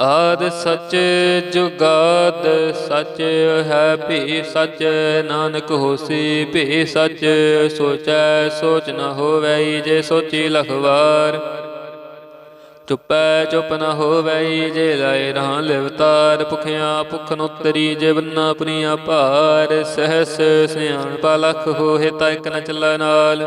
ਆਦ ਸਚ ਜੁਗਾਦ ਸਚ ਹੈ, ਭੀ ਸਚ ਨਾਨਕ ਹੋਸੀ, ਭੀ ਸਚ ਸੋਚੈ, ਸੋਚ ਨ ਹੋਵੈ ਜੇ ਸੋਚੀ ਲਖਵਾਰ। ਚੁੱਪੈ, ਚੁੱਪ ਨ ਹੋਵੈ ਜੇ ਲਾਇ ਰਹਾ ਲਿਵਤਾਰ। ਭੁਖਿਆ ਭੁਖ ਨ ਉਤਰੀ ਜੇ ਬੰਨਾ ਆਪਣੀਆ ਭਾਰ। ਸਹਸ ਸਿਆਣ ਪਲਖ ਹੋਏ ਤਾ ਇਕ ਨ ਚੱਲੈ ਨਾਲ।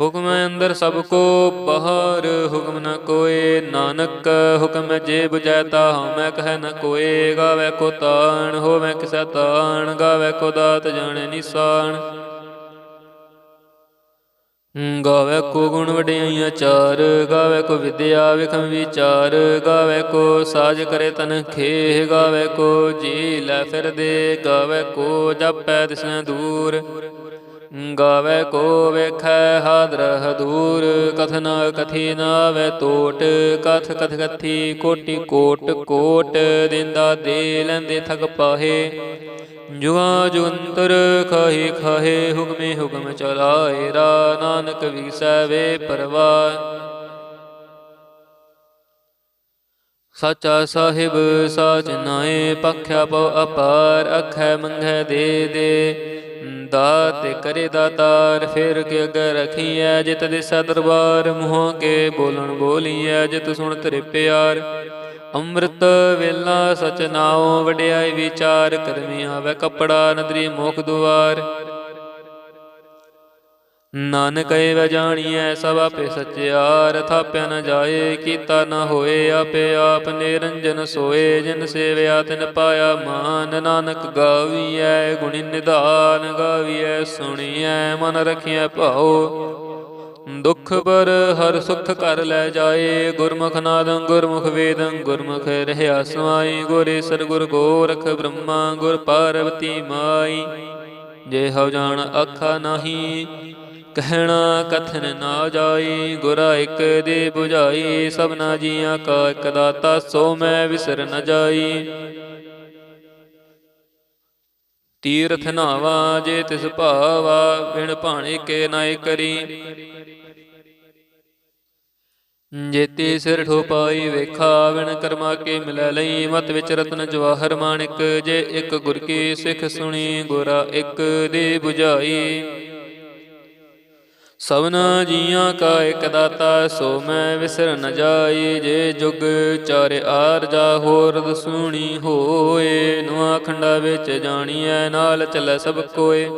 ਹੁਕਮ ਅੰਦਰ ਸਭ ਕੋ ਬਾਹਰ, ਹੁਕਮ ਨ ਕੋਏ। ਨਾਨਕ ਹੁਕਮ ਜੇ ਬੁਝੈ ਤਾ ਹਉਮੈ ਕਹੈ ਨ ਕੋਏ। ਗਾਵੇ ਕੋ ਤਾਣ, ਹੋਵੇ ਕਿਸੈ ਤਾਣ, ਗਾਵੇ ਕੋ ਦਾਤ ਜਾਣੈ ਨਿਸਾਨ। ਗਾਵੇ ਕੋ ਗੁਣ ਵਡਿਆਈਆਂ ਚਾਰ, ਗਾਵੇ ਕੋ ਵਿਦਿਆ ਵਿਖਮ ਵਿਚਾਰ, ਗਾਵੇ ਕੋ ਸਾਜ ਕਰੇ ਤਨ ਖੇਹ, ਗਾਵੇ ਕੋ ਜੀ ਲੈ ਫਿਰਦੇ, ਗਾਵੇ ਕੋ ਜਪੈ ਤਿਸੈ ਦੂਰ। ਗਾਵੇ ਕੋ ਵੇਖੈ ਹਾਦਰ ਹਦੂਰ ਕਥਨ ਕਥੀ ਨਾਵੇ ਟੋਟ ਕਥ ਕਥ ਕਥੀ ਕੋਟੀ ਕੋਟ ਕੋਟ ਦਿੰਦਾ ਦੇ ਲੈਂਦੇ ਥਕ ਪਾਹੇ। ਜੁਗਾ ਜੁੰਤਰ ਖਾਹੀ ਖਾਹੇ, ਹੁਕਮੇ ਹੁਕਮ ਚਲਾਏ, ਰਾ ਨਾਨਕ ਵਿਸੈ ਵੇ ਪਰਵਾਹ। ਸਾਚਾ ਸਾਹਿਬ ਸਾਚ ਨਾਏ, ਪਖਿਆ ਪਉ ਅਪਾਰ, ਅਖੈ ਮੰਘੈ ਦੇ ਦੇ। ਦਾਤ ਕਰੇ ਦਾਤਾਰ, ਫਿਰ ਕੇ ਅਗਰ ਰਖੀਐ, ਜਿਤ ਦਿਸਾ ਦਰਬਾਰ, ਮੂੰਹਾਂ ਕੇ ਬੋਲਣ ਬੋਲੀਐ, ਜਿਤ ਸੁਣ ਤੇਰੇ ਪਿਆਰ। ਅੰਮ੍ਰਿਤ ਵੇਲਾ ਸਚ ਨਾਉ, ਵਡਿਆਈ ਵਿਚਾਰ ਕਰਮੀ ਆਵੇ ਕਪੜਾ, ਨਦਰੀ ਮੋਖ ਦੁਆਰ। ਨਾਨਕ ਏ ਜਾਣੀਐ, ਸਭ ਆਪੇ ਸਚਿਆਰ ਥਾਪਿਆ ਨ ਜਾਏ, ਕੀਤਾ ਨ ਹੋਏ, ਆਪੇ ਆਪ ਨਿਰੰਜਨ ਸੋਏ, ਜਿਨ ਸੇਵਿਆ ਤਿਨ ਪਾਇਆ ਮਾਨ, ਨਾਨਕ ਗਾਵੀਐ, ਗੁਣੀ ਨਿਧਾਨ ਗਾਵੀਐ, ਸੁਣੀਐ, ਮਨ ਰਖੀਐ ਭਾਉ। ਦੁਖ ਪਰ ਹਰ ਸੁਖ ਕਰ ਲੈ ਜਾਏ, ਗੁਰਮੁਖ ਨਾਦੰ ਗੁਰਮੁਖ ਵੇਦੰ, ਗੁਰਮੁਖ ਰਹਿਆ ਸਮਾਈ, ਗੁਰੇ ਸਰਗੁਰ ਗੋਰਖ ਬ੍ਰਹਮਾ, ਗੁਰ ਪਾਰਵਤੀ ਮਾਈ। ਜੇ ਹਉ ਜਾਣ, ਆਖਾ ਨਹੀਂ ਕਹਿਣਾ ਕਥਨ ਨਾ ਜਾਈ, ਗੁਰਾ ਇਕ ਦੇ 부ਝਾਈ ਸਭਨਾ ਜੀਆਂ ਕਾ ਇਕ ਦਾਤਾ, ਸੋ ਮੈਂ ਵਿਸਰ ਨ ਜਾਈ। ਤੀਰਥ ਨਾਵਾ ਜੇ ਤਿਸ ਭਾਵਾ, ਬਿਨ ਭਾਣੇ ਕੇ ਨਾਇ ਕਰੀ। ਜੇਤੀ ਸਿਰ ਠੋਪਾਈ ਵੇਖਾ ਵਿਣ ਕਰਮਾ ਕੇ ਮਿਲੈ ਲਈ, ਮਤ ਵਿੱਚ ਰਤਨ ਜਵਾਹਰ ਮਾਣਿਕ, ਜੇ ਇੱਕ ਗੁਰ ਕੀ ਸਿੱਖ ਸੁਣੀ, ਗੁਰਾ ਇੱਕ ਦੇ 부ਝਾਈ ਸਭਨਾ ਜੀਆਂ ਕਾ ਇਕ ਦਾਤਾ, ਸੋ ਮੈਂ ਵਿਸਰ ਨ ਜਾਈ ਜੇ ਜੁਗ ਚਾਰ ਆਰਜਾ ਹੋਰ ਦਸੂਣੀ ਹੋਏ, ਨਵਾ ਖੰਡਾ ਵਿੱਚ ਜਾਣੀਐ, ਨਾਲ ਚੱਲੈ ਸਭ ਕੋਏ।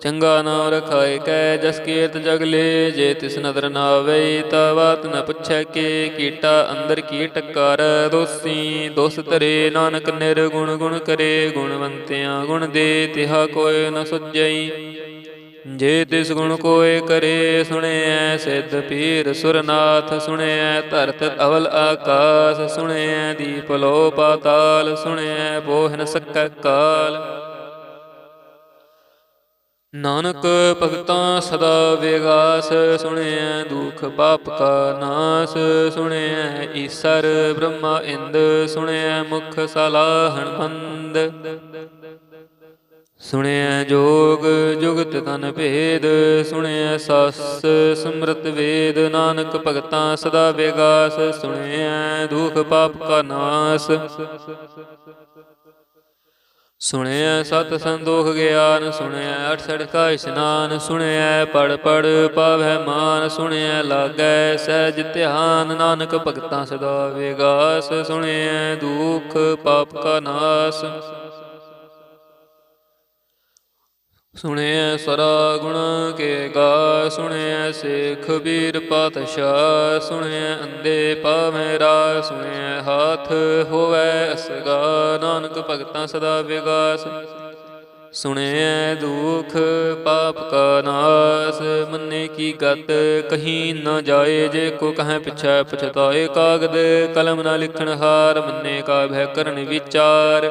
ਚੰਗਾ ਨਾਮ ਰਖਾਏ ਕੈ, ਜਸ ਕੀਰਤ ਜਗਲੇ ਜੇ ਤਿਸ ਨਦਰ ਨਾ ਆਵੇ ਤਾ ਬਾਤ ਨ ਪੁੱਛੈ ਕੇ। ਕੀਟਾ ਅੰਦਰ ਕੀ ਕਰ ਦੋਸੀ, ਦੋਸ ਤਰੇ ਨਾਨਕ ਨਿਰਗੁਣ ਗੁਣ ਕਰੇ, ਗੁਣਵੰਤਿਆਂ ਗੁਣ ਦੇ, ਤਿਹਾ ਕੋਇ ਨ ਸੁਝਈ। ਜੇ ਤਿਸ ਗੁਣ ਕੋਏ ਕਰੇ ਸੁਣਿਐ, ਸਿੱਧ ਪੀਰ ਸੁਰਨਾਥ ਸੁਣਿਐ, ਧਰਤ ਅਵਲ ਆਕਾਸ ਸੁਣਿਐ, ਦੀਪ ਲੋ ਪਾਤਾਲ ਸੁਣਿਐ ਬੋਹਨ ਸਕੈ ਕਾਲ। ਨਾਨਕ ਭਗਤਾਂ ਸਦਾ ਵਿਗਾਸ ਸੁਣਿਐ, ਦੁਖ ਪਾਪ ਕਾ ਨਾਸ ਸੁਣਿਐ, ਈਸਰ ਬ੍ਰਹਮਾ ਇੰਦ ਸੁਣਿਐ, ਮੁਖ ਸਲਾਹਣ ਬੰਦ ਸੁਣਿਐ ਜੋਗ ਜੁਗਤ ਤਨ ਭੇਦ, ਸੁਣਿਐ ਸਸ ਸਮਰਤ ਵੇਦ, ਨਾਨਕ ਭਗਤਾਂ ਸਦਾ ਵਿਗਾਸ, ਸੁਣਿਐ ਦੁਖ ਪਾਪ ਕਾ ਨਾਸ। ਸੁਣਿਐ ਸਤ ਸੰਦੋਖ ਗਿਆਨ, ਸੁਣਿਐ ਅਠ ਕਾ ਇਸ਼ਨਾਨ, ਸੁਣਿਐ ਪੜ ਪੜ ਪਾਵੈ ਮਾਨ, ਸੁਣਿਐ ਲਾਗੈ ਸਹਿਜ ਧਿਆਨ, ਨਾਨਕ ਭਗਤਾਂ ਸਦਾ ਵਿਗਾਸ, ਸੁਣਿਐ ਦੁਖ ਪਾਪ ਕਾ ਨਾਸ। ਸੁਣਿਐ ਸਰਾ ਗੁਣ ਕੇ ਗਾ ਸੁਣਿਐ ਸੇਖ ਵੀਰ ਪਾਤਸ਼ਾਹ, ਸੁਣਿਐ ਅੰਦੇ ਪਾਵੇਂ ਰਾ ਸੁਣਿਐ ਹਾਥ ਹੋਵੈ ਅਸਗਾ, ਨਾਨਕ ਭਗਤਾਂ ਸਦਾ ਵਿਗਾਸ। ਸੁਣਿਐ ਦੁਖ ਪਾਪ ਕਾ ਨਾਸ, ਮੰਨੇ ਕੀ ਗਤ ਕਹੀਂ ਨਾ ਜਾਏ, ਜੇ ਕੋ ਕਹੈ ਪਿਛੈ ਪਛਤਾਏ ਕਾਗਦ, ਕਲਮ ਨਾ ਲਿਖਣ ਹਾਰ, ਮੰਨੇ ਕਾ ਭੈ ਕਰਨ ਵਿਚਾਰ।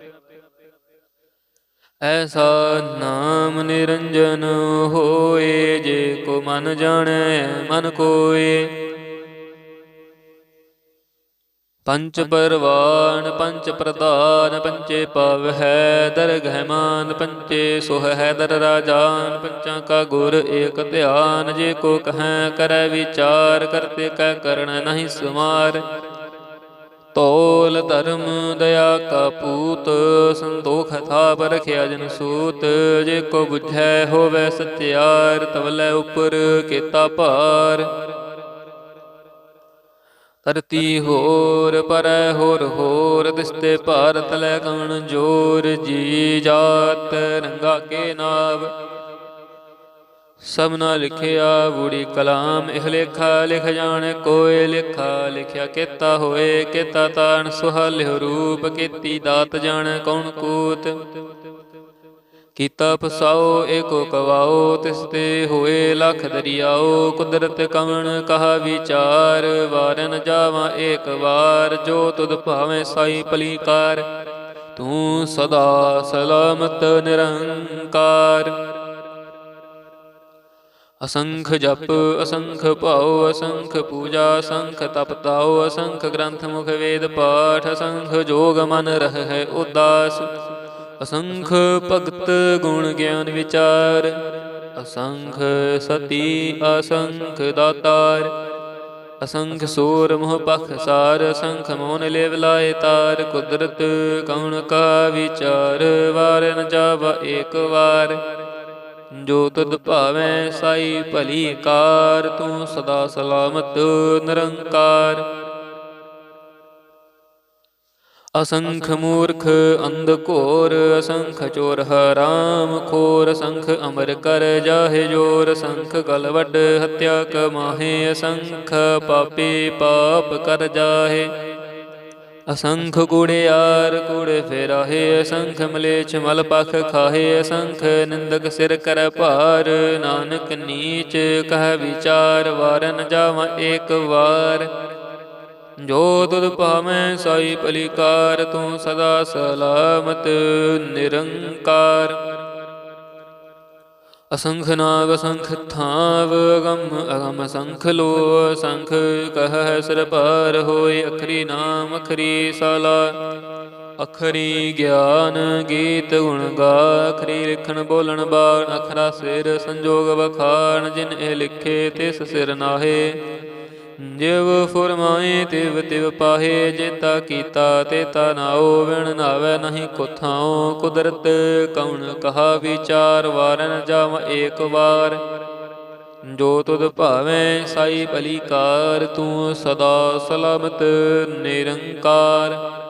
ਐਸਾ ਨਾਮ ਨਿਰੰਜਨ ਹੋਏ, ਜੇ ਕੋ ਮਨ ਜਾਣੈ, ਮਨ ਕੋਏ। ਪੰਚ ਪਰਵਾਨ, ਪੰਚ ਪ੍ਰਧਾਨ, ਪੰਚੇ ਪਵ ਹੈ ਦਰਗਹਿ ਮਾਨ, ਪੰਚੇ ਸੁਹ ਹੈ, ਦਰ ਰਾਜਾਨ, ਪੰਚਾਂ ਕਾ ਗੁਰ ਏਕ ਧਿਆਨ, ਜੇ ਕੋ ਕਹੈ, ਕਰੈ ਵਿਚਾਰ, ਕਰਤੇ ਕੈ ਕਰਣ ਨਹੀਂ ਸਮਾਰ। ਤੋਲ ਧਰਮ ਦਇਆ ਕਾ ਪੂਤ, ਸੰਤੋਖ ਥਾ ਪਰਖਿਆ ਜਨ ਸੂਤ। ਜੇ ਕੋ ਬੁਝੈ ਹੋਵੇ ਸਤਿਆਰ ਤਵਲੇ ਉਪਰ ਕੀਤਾ ਭਾਰ। ਧਰਤੀ ਹੋਰ, ਪਰੈ ਹੋਰ ਹੋਰ, ਦਿਸਤੇ ਭਾਰਤ ਲੈ ਕਣ ਜੋਰ, ਜੀ ਜਾਤ ਰੰਗਾ ਕੇ ਨਾਵ। ਸਭਨਾ ਲਿਖਿਆ ਬੂੜੀ ਕਲਾਮ ਇਹ ਲੇਖਾ ਲਿਖ ਜਾਣ ਕੋਏ, ਲੇਖਾ ਲਿਖਿਆ ਕੀਤਾ ਹੋਏ, ਕੀਤਾ ਤਾਣ ਸੁਹਾਲਿਓ ਰੂਪ, ਕੀਤੀ ਦਾਤ ਜਾਣ ਕੌਣ ਕੂਤ। ਕੀਤਾ ਫਸਾਓ, ਏਕੋ ਕਵਾਓ, ਤਿਸ ਤੇ ਹੋਏ ਲਖ ਦਰਿਆਓ, ਕੁਦਰਤ ਕਵਣ ਕਹਾ ਵਿਚਾਰ, ਵਾਰਨ ਜਾਵਾਂ ਏਕ ਵਾਰ, ਜੋ ਤੁਧ ਭਾਵੇਂ ਸਾਈ ਪਲੀਕਾਰ। ਤੂੰ ਸਦਾ ਸਲਾਮਤ ਨਿਰੰਕਾਰ। ਅਸੰਖ ਜਪ ਅਸੰਖ ਭਾਉ ਅਸੰਖ ਪੂਜਾ ਅਸੰਖ ਤਪ ਤਾਉ ਅਸੰਖ ਗ੍ਰੰਥ ਮੁਖ ਵੇਦ ਪਾਠ ਅਸੰਖ ਜੋਗ ਮਨ ਰਹਿ ਉਦਾਸ। ਅਸੰਖ ਭਗਤ ਗੁਣ ਗਿਆਨ ਵਿਚਾਰ। ਅਸੰਖ ਸਤੀ ਅਸੰਖ ਦਾਤਾਰ। ਅਸੰਖ ਸੂਰ ਮੋਹ ਪਖ ਸਾਰ ਅਸੰਖ ਮੋਨ ਲੇਵ ਲਾਏ ਤਾਰ। ਕੁਦਰਤ ਕਉਣ ਕਾ ਵਿਚਾਰ। ਵਾਰ ਨ ਜਾਵਾ ਏਕ ਵਾਰ। ਜੋ ਤੁਧ ਭਾਵੈ ਸਾਈ ਭਲੀ ਕਾਰ, ਤੂੰ ਸਦਾ ਸਲਾਮਤ ਨਿਰੰਕਾਰ। ਅਸੰਖ ਮੂਰਖ ਅੰਧ ਘੋਰ, ਅਸੰਖ ਚੋਰ ਹਰਾਮ ਖੋਰ, ਅਸੰਖ ਅਮਰ ਕਰ ਜਾਹੇ ਜੋਰ, ਅਸੰਖ ਗਲਵੱਡ ਹਤਿਆ ਕਮਾਹੇ, ਅਸੰਖ ਪਾਪੀ ਪਾਪ ਕਰ ਜਾਹੇ। ਅਸੰਖ ਕੂੜਿਆਰ ਕੂੜੇ ਫੇਰਾਹੇ, ਅਸੰਖ ਮਲੇਛ ਮਲ ਪਖ ਖਾਹੇ, ਅਸੰਖ ਨਿੰਦਕ ਸਿਰ ਕਰ ਭਾਰ। ਨਾਨਕ ਨੀਚ ਕਹਿ ਵਿਚਾਰ, ਵਾਰਨ ਜਾਵਾਂ ਏਕ ਵਾਰ। ਜੋ ਤੁਧ ਭਾਵੇਂ ਸਾਈ ਪਲੀਕਾਰ ਤੂੰ ਸਦਾ ਸਲਾਮਤ ਨਿਰੰਕਾਰ। ਅਸੰਖ ਨਾਗ ਅਸੰਖ ਥਾਵ, ਅਗਮ ਅਗਮ ਅਸੰਖ ਲੋ ਅਸੰਖ ਕਹ ਸਿਰ ਪਾਰ ਹੋਏ, ਅਖਰੀ ਨਾਮ ਅਖਰੀ ਸਾਲਾ। ਅਖਰੀ ਗਿਆਨ ਗੀਤ ਗੁਣ ਗਾ, ਅਖਰੀ ਲਿਖਣ ਬੋਲਣ ਬਾਣ, ਅਖਰਾ ਸਿਰ ਸੰਜੋਗ ਵਖਾਣ, ਜਿਨ ਇਹ ਲਿਖੇ ਤਿਸ ਸਿਰ ਨਾਹੇ। ਜਿਵ ਫੁਰਮਾਏ ਤਿਵ ਤਿਵ ਪਾਹੇ ਜੇਤਾ ਕੀਤਾ ਤੇਤਾ ਨਾਉ, ਵਿਣ ਨਾਵੇ ਨਹੀਂ ਕੁਥਾਉ ਕੁਦਰਤ ਕਉਣ ਕਹਾ ਵਿਚਾਰ, ਵਾਰਨ ਜਾਵ ਏਕ ਵਾਰ। ਜੋ ਤੁਧ ਭਾਵੇਂ ਸਾਈ ਭਲੀਕਾਰ ਤੂੰ ਸਦਾ ਸਲਾਮਤ, ਨਿਰੰਕਾਰ।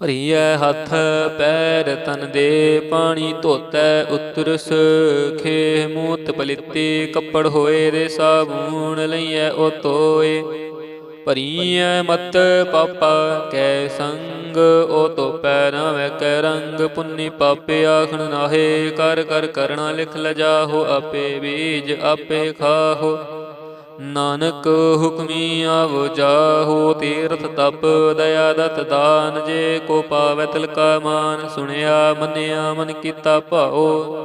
ਭਰੀਐ ਹੱਥ ਪੈਰ ਤਨ ਦੇ, ਪਾਣੀ ਧੋਤੈ ਉਤਰਸ ਖੇ ਮੂਤ ਪਲਿੱਤੀ, ਕੱਪੜ ਹੋਏ ਦੇ ਸਾਬੂਨ ਲਈਐ ਉਹ ਤੋਏ ਭਰੀਐ ਮਤ ਪਾਪਾ ਕੈ ਸੰਗ ਉਹ ਤੋਪੈ ਨਾ ਕੈ ਰੰਗ, ਪੁੰਨੀ ਪਾਪੇ ਆਖਣ ਨਾਹੇ, ਕਰ ਕਰ ਕਰਣਾ ਲਿਖ ਲਜਾਹੋ, ਆਪੇ ਬੀਜ ਆਪੇ ਖਾਹੋ। ਨਾਨਕ ਹੁਕਮੀ ਆਵ, ਜਾਹੋ, ਤੀਰਥ ਤਪ, ਦਇਆ ਦਤ ਦਾਨ, ਜੇ ਕੋ ਪਾਵੈ ਤਿਲ ਕਾ ਮਾਨ, ਸੁਣਿਆ, ਮੰਨਿਆ, ਮਨ ਕੀਤਾ ਭਾਉ।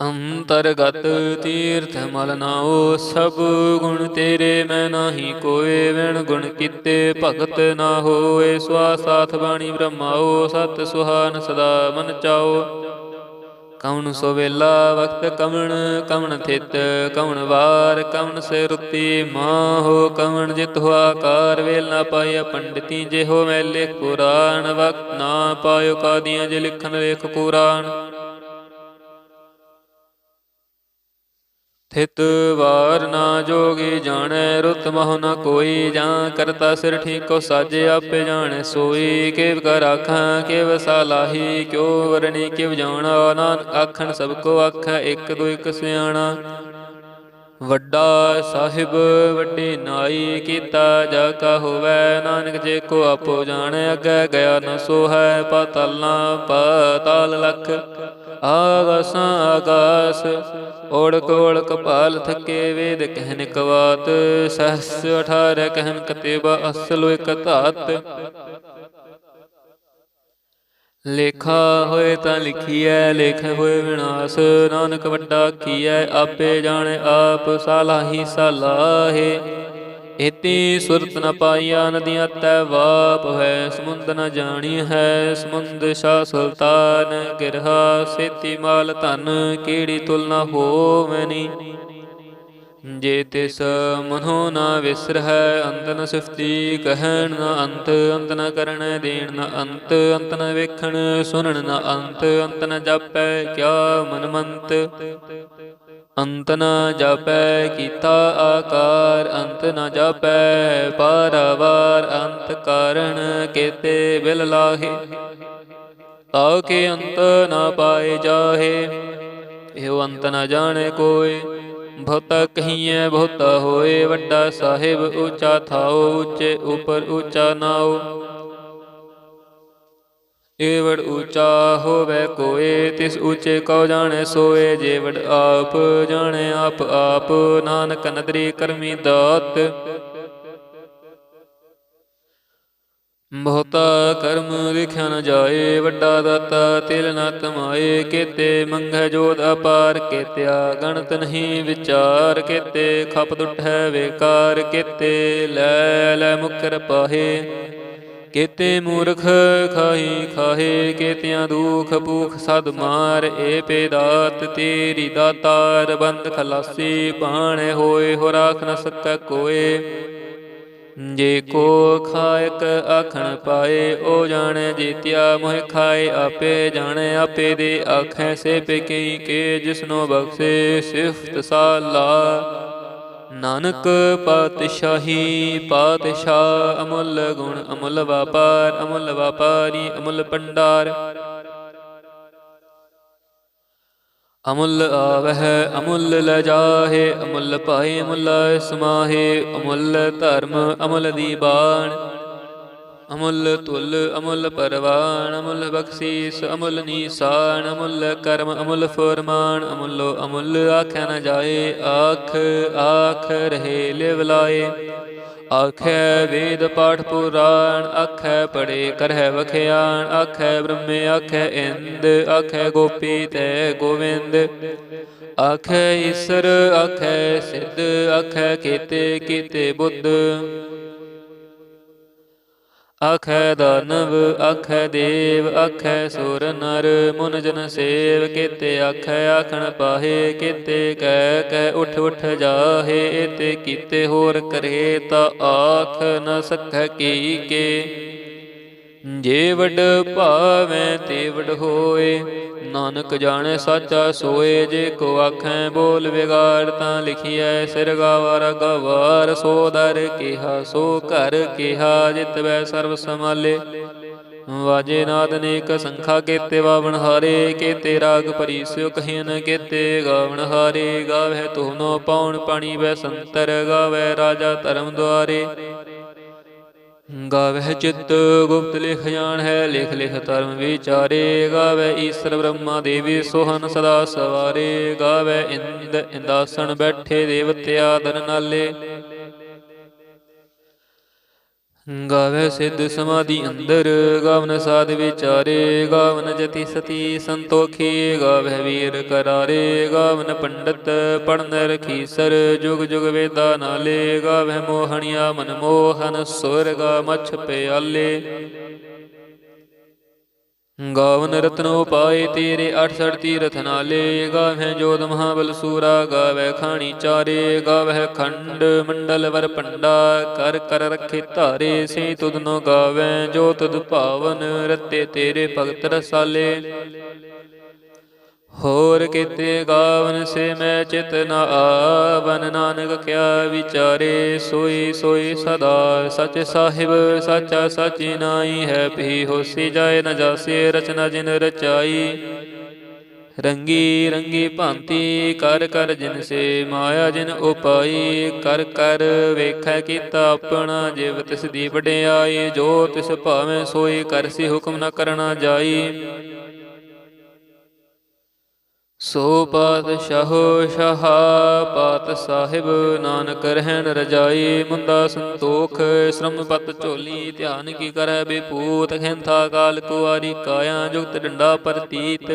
ਅੰਤਰਗਤ ਤੀਰਥ ਮਲ ਨਾਓ ਸਭ ਗੁਣ ਤੇਰੇ ਮੈਂ ਨਾਹੀ ਕੋਏ, ਵਿਣ ਗੁਣ ਕੀਤੇ ਭਗਤ ਨਾ ਹੋਏ। ਸਵਾ ਸਾਥ ਬਾਣੀ ਬ੍ਰਹਮਾਓ ਸਤ ਸੁਹਾਨ ਸਦਾ ਮਨ ਚਾਓ ਕਵਣ ਸੋ ਵੇਲਾ ਵਕਤ ਕਵਣ ਕਵਣ ਥਿਤ, ਕਵਣ ਵਾਰ, ਕਵਣ ਸੇ ਰੁਤੀ ਮਾਹੋ, ਕਵਣ ਜਿਤ ਹੋਆ ਕਾਰ ਵੇਲ ਨਾ ਪਾਇਆ ਪੰਡਤੀ ਜੇ ਹੋ ਮੈਂ ਮੈਲੇ ਪੁਰਾਣ ਵਕਤ ਨਾ ਪਾਇਓ ਕਾਦੀਆਂ ਜੇ ਲਿਖਣ ਲੇਖ ਕੁਰਾਨ। ਥਿਤ ਵਾਰ ਨਾ ਜੋਗੀ ਜਾਣੈ, ਰੁਤ ਮਹੁ ਨ ਕੋਈ ਜਾਂ ਕਰਤਾ ਸਿਰ ਠੀਕੋ ਸਾਜੇ ਆਪੇ ਜਾਣੈ। ਸੋਈ ਕਿਵ ਕਰ ਆਖਾਂ ਕਿਵ ਸਾਲਾਹੀ ਕਿਉ ਵਰਣੀ ਕਿਵ ਜਾਣਾ। ਨਾਨਕ ਆਖਣ, ਸਭ ਕੋ ਆਖੈ, ਇੱਕ ਦੋ ਇੱਕ ਸਿਆਣਾ। ਵੱਡਾ ਸਾਹਿਬ ਵੱਡੀ ਨਾਈ ਕੀਤਾ, ਜਾ ਕਾ ਹੋਵੇ, ਨਾਨਕ ਜੇ ਕੋ ਆਪੋ ਜਾਣੈ, ਅੱਗੇ ਗਿਆ ਨ ਸੋ ਹੈ ਪਤਲ ਨਾ ਪਤਾਲ ਲਖ। ਆਗਾਸਾਂ ਆਗਾਸ ਓੜਕ ਓੜਕ ਪਾਲ ਥਕੇ ਵੇਦ ਕਹਿਨ ਕਵਾਤ, ਸਹਸ 18 ਕਹਿਨ ਕਤੇਬਾ, ਅਸਲ ਇਕ ਧਾਤ। ਲੇਖਾ ਹੋਏ ਤਾਂ ਲਿਖੀਐ, ਲੇਖ ਹੋਏ ਵਿਨਾਸ਼, ਨਾਨਕ ਵੱਡਾ ਕੀਐ ਆਪੇ ਜਾਣੇ ਆਪ, ਸਾਲਾਹੀ ਸਾਲਾਹੇ। ਇਤੀ ਸੁਰਤ ਨ ਪਾਈਆ ਨਦੀਆਂ ਤੈ ਵਾਪ ਹੈ, ਸਮੁੰਦ ਨ ਜਾਣੀ ਹੈ, ਸਮੁੰਦ ਸ਼ਾ ਸੁਲਤਾਨ ਗਿਰਹਾ, ਸੇਤੀ ਮਾਲ ਧਨ ਕੀੜੀ ਤੁਲਨਾ ਨ? ਹੋਵਨੀ ਜੇ ਤਿਸ ਮਨੋ ਨਾ ਵਿਸਰ ਹੈ, ਅੰਤ ਨ ਸਿਫਤੀ ਕਹਿਣ ਨ ਅੰਤ ਅੰਤ ਨ ਕਰਨ ਦੇਣ ਨ ਅੰਤ ਅੰਤ ਨ ਵੇਖਣ ਸੁਣਨ ਨ ਅੰਤ ਅੰਤ ਨ ਜਾਪੈ ਕਿਆ ਮਨਮੰਤ? ਅੰਤ ਨ ਜਾਪੈ ਕੀਤਾ ਆਕਾਰ, ਅੰਤ ਨ ਜਾਪੈ ਪਾਰਵਾਰ, ਅੰਤ ਕਾਰਣ ਕੇਤੇ ਬਿਲ ਲਾਹੇ। ਤਾਉ ਕੇ ਅੰਤ ਨ ਪਾਏ ਜਾਹੇ, ਇਹੋ ਅੰਤ ਨ ਜਾਣੇ ਕੋਈ ਬਹੁਤਾ ਕਹੀਐ, ਬਹੁਤਾ ਹੋਏ, ਵੱਡਾ ਸਾਹਿਬ ਉੱਚਾ ਥਾਓ ਉੱਚੇ ਉਪਰ ਉੱਚਾ ਨਾਓ ਏਵੜ ਉੱਚਾ ਹੋਵੇ ਕੋਏ, ਤਿਸ ਉੱਚੇ ਕਉ ਜਾਣੈ ਸੋਏ। ਜੇਵੜ ਆਪ ਜਾਣੈ, ਆਪ ਆਪ ਨਾਨਕ ਨਦਰੀ ਕਰਮੀ ਦਾਤ। ਬਹੁਤਾ ਕਰਮ ਲਿਖਿਆ ਨ ਜਾਏ, ਵੱਡਾ ਦਾਤਾ ਤਿਲ ਨ ਤਮਾਏ ਕੇਤੇ ਮੰਗੈ ਜੋਤ ਅਪਾਰ, ਕੇਤਿਆ ਗਣਤ ਨਹੀਂ ਵਿਚਾਰ। ਕੇਤੇ ਖਪ ਦੁਠੈ ਵੇਕਾਰ, ਕੇਤੇ ਲੈ ਲੈ ਮੁਕਰ ਪਾਹੇ। ਕੇਤੇ ਮੂਰਖ ਖਾਹੀ ਖਾਹੇ, ਕੇਤਿਆਂ ਦੁਖ ਭੂਖ ਸਦ ਮਾਰ ਏ ਪੇਦਾਤ ਤੇਰੀ ਦਾਤਾਰ ਬੰਦ ਖਲਾਸੀ ਪਾਣੇ ਹੋਏ ਹੋ ਰਾਖ ਨ ਸਕੈ ਕੋਏ। ਜੇ ਕੋ ਖਾਇਕ ਆਖਣ ਪਾਏ, ਉਹ ਜਾਣੈ ਜੀਤਿਆ ਮੋਹਿ ਖਾਏ ਆਪੇ, ਜਾਣੇ ਆਪੇ ਦੇ ਆਖੈ ਸੇ ਪੇ ਕਈ ਕੇ, ਜਿਸਨੋ ਬਖਸ਼ੇ ਸਿਫਤ ਸਾਲਾ। ਨਾਨਕ ਪਾਤਸ਼ਾਹੀ, ਪਾਤਸ਼ਾਹ ਅਮੁੱਲ ਗੁਣ, ਅਮੁੱਲ ਵਪਾਰ, ਅਮੁੱਲ ਵਪਾਰੀ, ਅਮੁੱਲ ਪੰਡਾਰ ਅਮੁੱਲ ਆਵਹਿ, ਅਮੁੱਲ ਲੈ ਅਮੁੱਲ ਪਾਏ ਅਮੁੱਲ ਸਮਾਹੇ, ਅਮੁੱਲ ਧਰਮ, ਅਮੁੱਲ ਦੀਬਾਨ ਅਮੁੱਲ ਤੁਲ, ਅਮੁੱਲ ਪਰਵਾਨ ਅਮੁੱਲ ਬਖਸ਼ੀਸ, ਅਮੁੱਲ ਨੀਸਾਨ, ਅਮੁੱਲ ਕਰਮ, ਅਮੁੱਲ ਫਰਮਾਨ, ਅਮੁੱਲੋ ਅਮੁੱਲ ਆਖਿਆ ਨਾ ਜਾਏ, ਆਖ ਆਖ ਰਹੇ ਲਿਵ ਲਾਏ। ਆਖੈ ਵੇਦ ਪਾਠ ਪੁਰਾਣ, ਆਖੈ ਪੜੇ ਕਰਹਿ ਵਖਿਆਣ, ਆਖੈ ਬ੍ਰਹਮੇ, ਆਖੈ ਇੰਦ, ਆਖੈ ਗੋਪੀ ਤੈ ਗੋਵਿੰਦ। ਆਖੈ ਈਸਰ, ਆਖੈ ਸਿੱਧ, ਆਖੈ ਕੀਤੇ ਕੀਤੇ ਬੁੱਧ। ਆਖੈ ਦਾਨਵ ਆਖੈ ਦੇਵ ਆਖੈ ਸੁਰ ਨਰ ਮੁਨ ਜਨ ਸੇਵ ਕੀਤੇ ਆਖੈ ਆਖਣ ਪਾਹੇ ਕੀਤੇ ਕਹਿ ਕਹਿ ਉਠ ਉਠ ਜਾਹੇ ਏਤੇ ਕੀਤੇ ਹੋਰ ਕਰੇ ਤਾ ਆਖ ਨ ਸਕੈ ਕੀ ਕੇ। ਜੇ ਵਡ ਭਾਵੇਂ ਤੇ ਵਡ ਹੋਏ ਨਾਨਕ ਜਾਣੈ ਸਾਚਾ, ਸੋਏ ਜੇ ਕੋ ਆਖੈ ਬੋਲ ਵਿਗਾੜ, ਤਾਂ ਲਿਖੀਐ ਸਿਰ ਗਾਵਾਰ, ਗਵਾਰ ਸੋ ਦਰ ਕਿਹਾ, ਸੋ ਘਰ ਕਿਹਾ, ਜਿਤ ਵੈ ਸਰਬ ਸਮਾਲੇ ਵਾਜੇ ਨਾਦ ਨੇਕ ਸੰਖਾ ਕੇਤੇ, ਵਾਵਣ ਹਾਰੇ ਕੇਤੇ, ਰਾਗ ਪਰੀਸਿਓ ਕਹਿਨ ਕੇਤੇ, ਗਾਵਣ ਹਾਰੇ, ਗਾਵਹਿ ਤੋਨੋ ਪਾਉਣ, ਪਾਣੀ ਵੈ ਸੰਤਰ ਗਾਵੈ ਰਾਜਾ ਧਰਮ ਦੁਆਰੇ। ਗਾਵਹਿ ਚਿੱਤ ਗੁਪਤ ਲਿਖ ਜਾਣ ਹੈ, ਲਿਖ ਲਿਖ ਧਰਮ ਵਿਚਾਰੇ। ਗਾਵੈ ਈਸ਼ਰ ਬ੍ਰਹਮਾ ਦੇਵੀ ਸੋਹਨ ਸਦਾ ਸਵਾਰੇ। ਗਾਵੈ ਇੰਦ ਇੰਦਾਸਣ ਬੈਠੇ ਦੇਵਤਿਆ ਦਰ ਨਾਲੇ। ਗਾਵੇ ਸਿੱਧ ਸਮਾਧੀ ਅੰਦਰ, ਗਾਵਨ ਸਾਧ ਵਿਚਾਰੇ, ਗਾਵਨ ਜਤੀ ਸਤੀ ਸੰਤੋਖੀ, ਗਾਵੇ ਵੀਰ ਕਰਾਰੇ, ਗਾਵਨ ਪੰਡਤ ਪੜਨ ਰਖੀਸਰ ਜੁਗ ਜੁਗ ਵੇਦਾ ਨਾਲੇ, ਗਾਵੇ ਮੋਹਣਿਆ ਮਨ ਮੋਹਨ ਸੁਰਗਾ ਮਛ ਪਿਆਲੇ। ਗਾਵਨ ਰਤਨ ਉਪਾਏ ਤੇਰੇ 68 ਤੀਰਥ ਨਾਲੇ ਗਾਵੇ ਜੋਤ ਮਹਾਬਲ ਸੂਰਾ ਗਾਵੈ ਖਾਣੀ ਚਾਰੇ ਗਾਵੇ ਖੰਡ ਮੰਡਲ ਵਰ ਪੰਡਾ ਕਰ ਕਰ ਰੱਖੇ ਧਾਰੇ, ਸੇ ਤੁਧ ਨੋ ਜੋ ਤੁਧ ਭਾਵਨ, ਰਤੇ ਤੇਰੇ ਭਗਤ ਰਸਾਲੇ। ਹੋਰ ਕੀਤੇ ਗਾਵਨ ਸੇ ਮੈਂ ਚਿਤ ਨ ਆਵਨ, ਨਾਨਕ ਕਿਆ ਵਿਚਾਰੇ, ਸੋਈ ਸੋਈ ਸਦਾ, ਸਚ ਸਾਹਿਬ, ਸਾਚਾ ਸਾਚੀ ਨਾਈ ਹੈ, ਭੀ ਹੋਸੀ ਜਾਏ ਨ ਜਾਸੇ, ਰਚਨਾ ਜਿਨ ਰਚਾਈ। ਰੰਗੀ ਰੰਗੀ ਭਾਂਤੀ, ਕਰ ਕਰ ਜਿਨ ਸੇ ਮਾਇਆ ਜਿਨ ਉਪਾਈ, ਕਰ ਕਰ ਵੇਖੈ ਕੀਤਾ ਆਪਣਾ ਜਿਵ, ਤਿਸ ਦੀ ਵਡਿਆਈ, ਜੋ ਤਿਸ ਭਾਵੇਂ ਸੋਈ ਕਰਸੀ ਹੁਕਮ ਨ ਕਰਨਾ ਜਾਈ। ਸੋ ਪਾਤਸ਼ਾਹੋ ਸ਼ਾਹਾ ਪਾਤ ਸਾਹਿਬ, ਨਾਨਕ ਰਹਿਣ ਰਜਾਈ ਮੁੰਦਾ ਸੰਤੋਖ, ਸ਼ਰਮ ਪਤ ਝੋਲੀ, ਧਿਆਨ ਕੀ ਕਰੈ ਬੇਪੂਤ, ਖੈਂਥਾ ਕਾਲ ਕੁਆਰੀ, ਕਾਇਆ ਜੁਗਤ ਡੰਡਾ ਪ੍ਰਤੀਤ।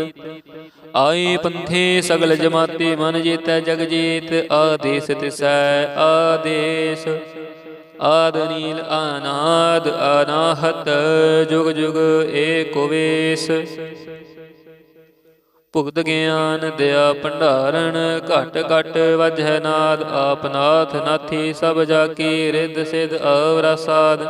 ਆਏ ਪੰਥੇ ਸਗਲ ਜਮਾਤੀ, ਮਨ ਜੀਤੈ ਜਗ ਜੀਤ, ਆਦੇਸ ਤਿਸੈ ਆਦੇਸ। ਆਦ ਨੀਲ ਅਨਾਦ, ਅਨਾਹਤ, ਜੁਗ ਜੁਗ ਏਕੋ ਵੇਸ। ਭੁਗਤ ਗਿਆਨ ਦਇਆ ਭੰਡਾਰਨ, ਘਟ ਘਟ ਵਜੈ ਨਾਦ, ਆਪ ਨਾਥੀ ਸਭ ਜਾ ਕੀ ਰਿੱਧ ਸਿਧ ਅਵਰਾਸਾਦ।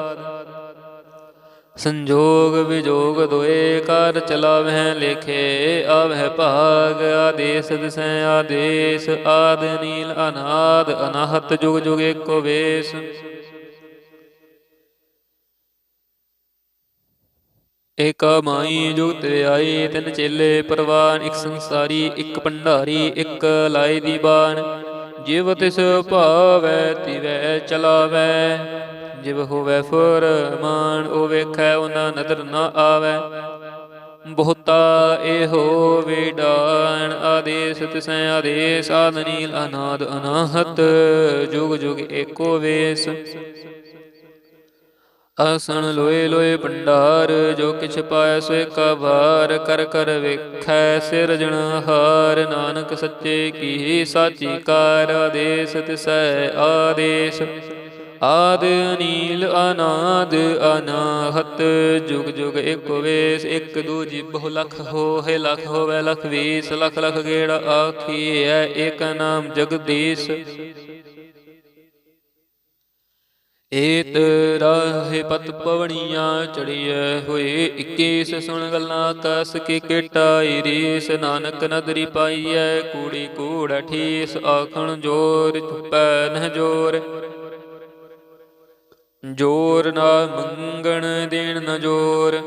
ਸੰਜੋਗ ਵਿਜੋਗ ਦੋਏ ਕਰ ਚਲਾਵਹਿ ਲੇਖੇ, ਆਵਹਿ ਭਾਗ, ਆਦੇਸ ਦਿਸੈ ਆਦੇਸ, ਆਦ ਨੀਲ ਅਨਾਦ, ਅਨਾਹਤ ਜੁਗ ਜੁਗ ਏਕੋ ਵੇਸ। ਇਕ ਮਾਈ ਜੁਗਤ ਆਈ ਤਿੰਨ ਚੇਲੇ ਪਰਵਾਨ, ਇੱਕ ਸੰਸਾਰੀ, ਇੱਕ ਭੰਡਾਰੀ, ਇੱਕ ਲਾਈ ਦੀ ਬਾਣ। ਜਿਵ ਤਿਸ ਭਾਵੈ, ਤਿਵੈ ਚਲਾਵੈ। ਜਿਵ ਹੋਵੈ ਫੁਰਮਾਨ, ਉਹ ਵੇਖੈ, ਉਹਨਾਂ ਨਦਰ ਨਾ ਆਵੈ। ਬਹੁਤਾ ਇਹੋ ਵਿਡਾਨ ਆਦੇਸ ਤਿਸੈ ਆਦੇਸ ਆਦਨੀਲ ਅਨਾਦ ਅਨਾਹਤ, ਜੁਗ ਜੁਗ ਏਕੋ ਵੇਸ। ਆਸਣ ਲੋਏ ਲੋਏ ਭੰਡਾਰ, ਜੋ ਕਿਛ ਪਾਇ ਸੋ ਏਕਾ ਵਾਰ ਕਰ ਕਰ ਵੇਖੈ ਸਿਰਜਣ ਹਾਰ, ਨਾਨਕ ਸੱਚੇ ਕੀ ਸਾਚੀ ਕਾਰ, ਆਦੇਸ ਤਿਸੈ ਆਦੇਸ। ਆਦ ਅਨੀਲ ਅਨਾਦ ਅਨਾਹਤ, ਜੁਗ ਜੁਗ ਏਕ ਵੇਸ, ਇੱਕ ਦੂਜੀ ਬਹੁ ਲਖ ਹੋਏ ਲਖ, ਹੋਵੇ ਲਖ ਵੀਸ, ਲਖ ਲਖ ਗੇੜਾ ਆਖੀਐ, ਏਕ ਨਾਮ ਜਗਦੀਸ਼। ਏਤ ਰਾਹੇ ਪਤ ਪਵਣੀਆਂ ਚੜੀਐ ਹੋਏ 21 ਸੁਣ ਗੱਲਾਂ ਕਸ ਕੀ ਕੇਟਾਈ ਰੀਸ ਨਾਨਕ ਨਦਰੀ ਪਾਈਐ ਕੂੜੀ ਕੂੜ ਠੀਸ ਆਖਣ ਜੋਰ ਚੁੱਪੈ ਨਹ ਜੋਰ। ਜੋਰ ਨਾ ਮੰਗਣ ਦੇਣ ਨ ਜੋਰ।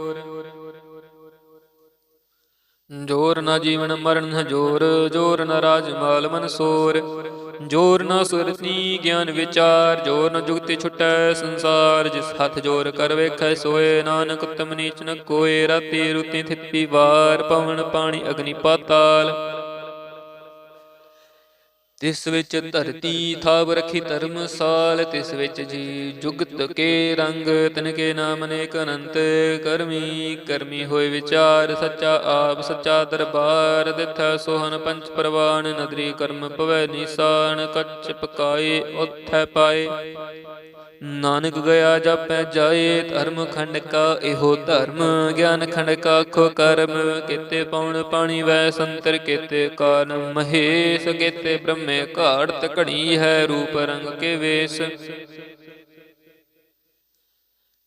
ਜੋਰ ਨਾ ਜੀਵਨ ਮਰਨ ਜੋਰ ਜੋਰ ਨਾ ਰਾਜ ਮਾਲ ਮਨਸੂਰ ਜੋਰ ਨ ਸੁਰਤੀ ਗਿਆਨ ਵਿਚਾਰ, ਜੋਰ ਨ ਜੁਗਤੀ ਛੁਟੈ ਸੰਸਾਰ, ਜਿਸ ਹੱਥ ਜੋਰ ਕਰ ਵੇਖੈ ਸੋਏ ਨਾਨਕ, ਉਤਮ ਨੀਚ ਨ ਕੋਏ, ਰਾਤੀ ਰੁਤੀ ਥਿੱਪੀ ਵਾਰ, ਪਵਨ ਪਾਣੀ ਅਗਨੀ ਪਾਤਾਲ। ਤਿਸ ਵਿੱਚ ਧਰਤੀ ਥਾਪ ਰਖੀ ਧਰਮਸਾਲ, ਤਿਸ ਵਿੱਚ ਜੀ ਜੁਗਤ ਕੇ ਰੰਗ, ਤਨ ਕੇ ਨਾਮ ਅਨੇਕ ਅਨੰਤ ਕਰਮੀ ਕਰਮੀ ਹੋਏ ਵਿਚਾਰ, ਸੱਚਾ ਆਪ, ਸੱਚਾ ਦਰਬਾਰ, ਦਿਥਾ ਸੋਹਨ ਪੰਚ ਪ੍ਰਵਾਨ, ਨਦਰੀ ਕਰਮ ਪਵੈ ਨਿਸਾਨ ਕੱਚ ਪਕਾਏ ਉਥੈ ਪਾਏ। ਨਾਨਕ ਗਿਆ ਜਾਪੈ ਜਾਏ, ਧਰਮ ਖੰਡ ਕਾ ਇਹੋ ਧਰਮ। ਗਿਆਨ ਖੰਡ ਕਾ ਖੋ ਕਰਮ। ਕੀਤੇ ਪਉਣ ਪਾਣੀ ਵੈ ਸੰਤਰ, ਕੀਤੇ ਕਾਨ ਮਹੇਸ਼। ਕੀਤੇ ਬ੍ਰਹਮੇ ਘਾੜਤ ਘੜੀ ਹੈ ਰੂਪ ਰੰਗ ਕੇ ਵੇਸ।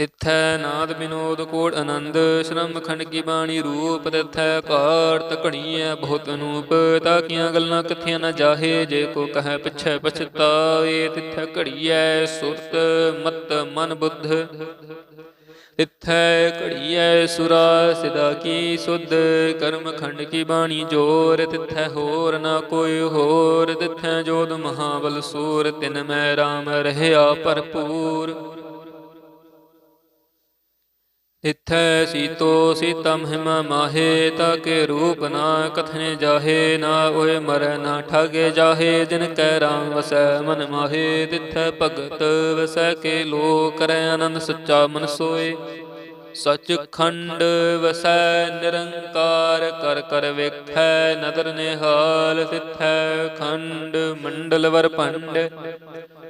ਤਿੱਥੈ ਨਾਦ ਬਿਨੋਦ ਕੋੜ ਆਨੰਦ, ਸ਼ਰਮ ਖੰਡ ਕੀ ਬਾਣੀ ਰੂਪ ਤਿੱਥੈ, ਕਾਰਤ ਘਣੀਐ ਬਹੁਤ ਅਨੂਪ ਤਾਕੀਆਂ ਗੱਲਾਂ ਕਿਥਿਆਂ ਨਾ ਜਾਹੇ, ਜੇ ਕੋ ਕਹੈ ਪਿਛੈ ਪਛਤਾਏ ਤਿੱਥੈ ਘੜੀਐ ਸੁਰਤ ਮਤ ਮਨ ਬੁੱਧ। ਤਿੱਥੈ ਘੜੀਐ ਸੁਰਾ ਸਿਦਾ ਕੀ ਸੁਧ, ਕਰਮ ਖੰਡ ਕੀ ਬਾਣੀ ਜੋਰ, ਤਿੱਥੈ ਹੋਰ ਨਾ ਕੋਈ ਹੋਰ, ਤਿੱਥੈ ਜੋਦ ਮਹਾਬਲ ਸੂਰ, ਤਿਨ ਮੈਂ RAM ਰਹਿਆ ਭਰਪੂਰ। ਤਿੱਥੈ ਸੀਤੋ ਸੀਤਾ ਮਹਿਮਾ ਮਾਹੇ ਤਾਕੇ ਰੂਪ ਨਾ ਕਥਨੇ ਜਾਹੇ, ਨਾ ਓਏ ਮਰੈ ਨਾ ਠਾਗੇ ਜਾਹੇ, ਜਿਨ ਕੈ ਰਾਮ ਵਸੈ ਮਨ ਮਾਹੇ, ਤਿਥੈ ਭਗਤ ਵਸੈ ਕੇ ਲੋ ਕਰੈ ਆਨੰਦ ਸੱਚਾ ਮਨ ਸੋਏ। ਸਚ ਖੰਡ ਵਸੈ ਨਿਰੰਕਾਰ, ਕਰ ਕਰ ਵੇਖੈ ਨਦਰ ਨਿਹਾਲ, ਤਿੱਥੈ ਖੰਡ ਮੰਡਲ ਵਰ ਭੰਡ।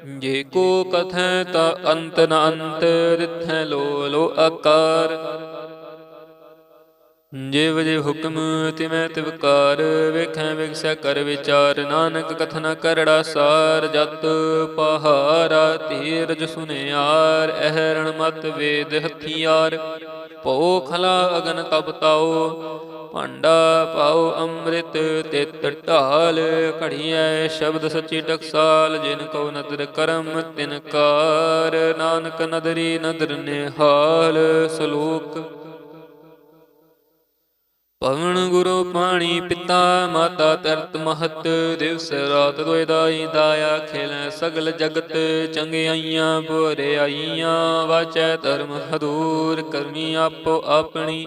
ਜੇ ਕੋ ਕਥੈ ਤਾ ਅੰਤ ਨ ਅੰਤ ਤਿੱਥੈ ਲੋ ਲੋ ਆਕਾਰ ਜੇ ਜਿਵ ਹੁਕਮ ਤਿਮੈ ਤਿਵਕਾਰ ਵੇਖੈ ਵਿਖਸੈ ਕਰ ਵਿਚਾਰ ਨਾਨਕ ਕਥਨਾ ਕਰੜਾ ਸਾਰ ਜਤ ਪਹਾਰਾ ਧੀਰਜ ਸੁਨਿਆਰ ਅਹਰਣ ਮਤ ਵੇਦ ਹਥਿਆਰ ਭੋ ਖਲਾ ਅਗਨ ਤਪਤਾਓ ਭਾਂਡਾ ਪਾਓ ਅੰਮ੍ਰਿਤ, ਤਿਤ ਢਾਲ। ਘੜੀਐ ਸ਼ਬਦ ਸੱਚੀ ਟਕਸਾਲ, ਜਿਨ ਕੋ ਨਦਰ ਕਰਮ, ਤਿਨ ਕਾਰ। ਨਾਨਕ ਨਦਰੀ ਨਦਰ ਨਿਹਾਲ, ਸਲੋਕ। ਪਵਨ ਗੁਰੂ ਪਾਣੀ ਪਿਤਾ, ਮਾਤਾ ਤਰਤ ਮਹਤ। ਦਿਵਸ ਰਾਤ ਦੋਇ ਦਾਈ ਦਾਇਆ, ਖੇਲੈ ਸਗਲ ਜਗਤ। ਚੰਗਿਆਈਆਂ ਬੁਰੇ ਆਈਆਂ, ਵਾਚੈ ਧਰਮ ਹਦੂਰ। ਕਰਮੀ ਆਪੋ ਆਪਣੀ।